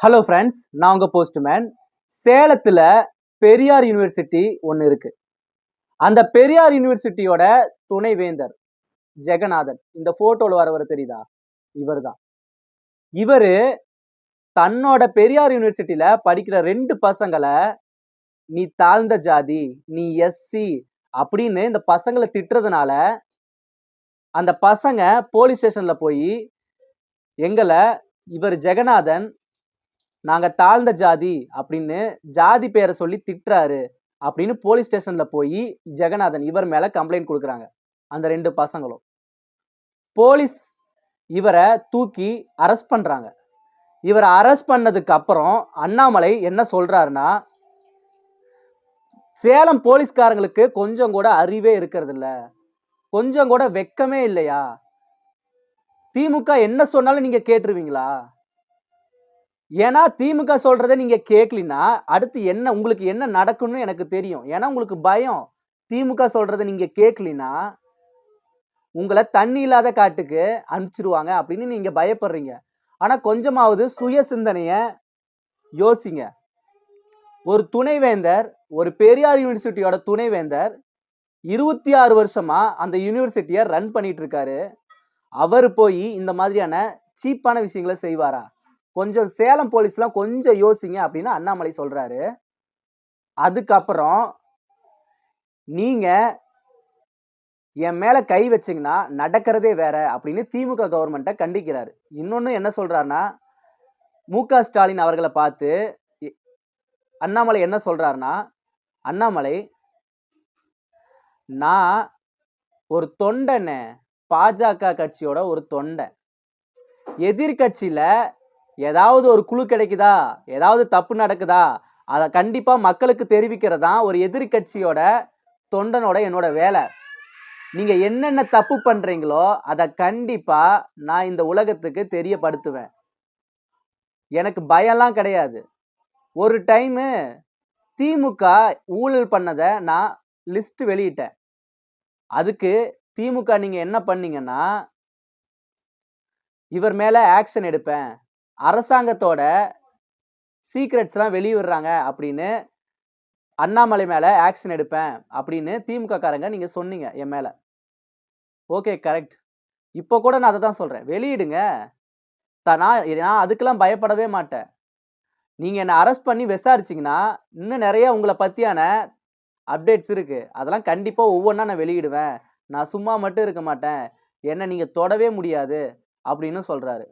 Hello friends நான் உங்கள் postman சேலத்தில் பெரியார் யூனிவர்சிட்டி ஒன்று இருக்குது அந்த பெரியார் யூனிவர்சிட்டியோட துணைவேந்தர் ஜெகநாதன். இந்த ஃபோட்டோவில் வரவர் தெரியுதா? இவர் தான் இவர் தன்னோட பெரியார் யூனிவர்சிட்டியில் படிக்கிற ரெண்டு பசங்களை நீ தாழ்ந்த ஜாதி நீ எஸ்சி அப்படின்னு இந்த பசங்களை திட்டுறதுனால அந்த பசங்க போலீஸ் ஸ்டேஷனில் போய் எங்களை இவர் ஜெகநாதன் நாங்கள் தாழ்ந்த ஜாதி அப்படின்னு ஜாதி பேரை சொல்லி திட்டுறாரு அப்படின்னு போலீஸ் ஸ்டேஷனில் போய் ஜெகநாதன் இவர் மேலே கம்ப்ளைண்ட் கொடுக்குறாங்க. அந்த ரெண்டு பசங்களும். போலீஸ் இவரை தூக்கி அரெஸ்ட் பண்ணுறாங்க இவரை அரெஸ்ட் பண்ணதுக்கு அப்புறம் அண்ணாமலை என்ன சொல்கிறாருன்னா சேலம் போலீஸ்காரங்களுக்கு கொஞ்சம் கூட அறிவே இருக்கிறது இல்லை கொஞ்சம் கூட வெக்கமே இல்லையா? திமுக என்ன சொன்னாலும் நீங்கள் கேட்டுருவீங்களா? ஏன்னா திமுக சொல்றதை நீங்க கேட்கலினா அடுத்து என்ன உங்களுக்கு என்ன நடக்கும்னு எனக்கு தெரியும். ஏன்னா உங்களுக்கு பயம். திமுக சொல்றதை நீங்க கேட்கலினா உங்களை தண்ணி இல்லாத காட்டுக்கு அனுப்பிச்சிருவாங்க அப்படின்னு நீங்க பயப்படுறீங்க. ஆனா கொஞ்சமாவது சுய சிந்தனைய யோசிங்க. ஒரு துணைவேந்தர் ஒரு பெரியார் யூனிவர்சிட்டியோட துணைவேந்தர் இருபத்தி ஆறு வருஷமா அந்த யூனிவர்சிட்டியை ரன் பண்ணிட்டு இருக்காரு. அவர் போய் இந்த மாதிரியான சீப்பான விஷயங்களை செய்வாரா? கொஞ்சம் சேலம் போலீஸ்லாம் கொஞ்சம் யோசிங்க அப்படின்னு அண்ணாமலை சொல்கிறாரு அதுக்கப்புறம் நீங்கள் என் மேலே கை வச்சிங்கன்னா நடக்கிறதே வேற அப்படின்னு திமுக கவர்மெண்ட்டை கண்டிக்கிறார். இன்னொன்று என்ன சொல்கிறாருன்னா மு க ஸ்டாலின் அவர்களை பார்த்து அண்ணாமலை என்ன சொல்கிறாருன்னா அண்ணாமலை நான் ஒரு தொண்டனே பாஜக கட்சியோட ஒரு தொண்டை. எதிர்கட்சியில் ஏதாவது ஒரு குழு கிடைக்குதா? ஏதாவது தப்பு நடக்குதா? அதை கண்டிப்பா மக்களுக்கு தெரிவிக்கிறதான் ஒரு எதிர்கட்சியோட தொண்டனோட என்னோட வேலை. நீங்க என்னென்ன தப்பு பண்றீங்களோ அதை கண்டிப்பா நான் இந்த உலகத்துக்கு தெரியப்படுத்துவேன். எனக்கு பயம்லாம் கிடையாது. ஒரு டைமு திமுக ஊழல் பண்ணதை நான் லிஸ்ட் வெளியிட்டேன். அதுக்கு திமுக நீங்க என்ன பண்ணீங்கன்னா இவர் மேல ஆக்ஷன் எடுப்பேன். அரசாங்கத்தோட சீக்ரெட்ஸ்லாம் வெளியிடுறாங்க அப்படின்னு அண்ணாமலை மேலே ஆக்ஷன் எடுப்பேன் அப்படின்னு திமுக காரங்க சொன்னீங்க என் மேலே. Okay correct. இப்போ கூட நான் அதை தான் சொல்கிறேன் வெளியிடுங்க. த- நான் நான் அதுக்கெல்லாம் பயப்படவே மாட்டேன். நீங்கள் என்னை அரெஸ்ட் பண்ணி விசாரிச்சிங்கன்னா இன்னும் நிறைய உங்களை பற்றியான அப்டேட்ஸ் இருக்குது அதெல்லாம் கண்டிப்பாக ஒவ்வொன்றா நான் வெளியிடுவேன். நான் சும்மா மட்டும் இருக்க மாட்டேன். என்னை நீங்கள் தொடவே முடியாது அப்படின்னு சொல்கிறாரு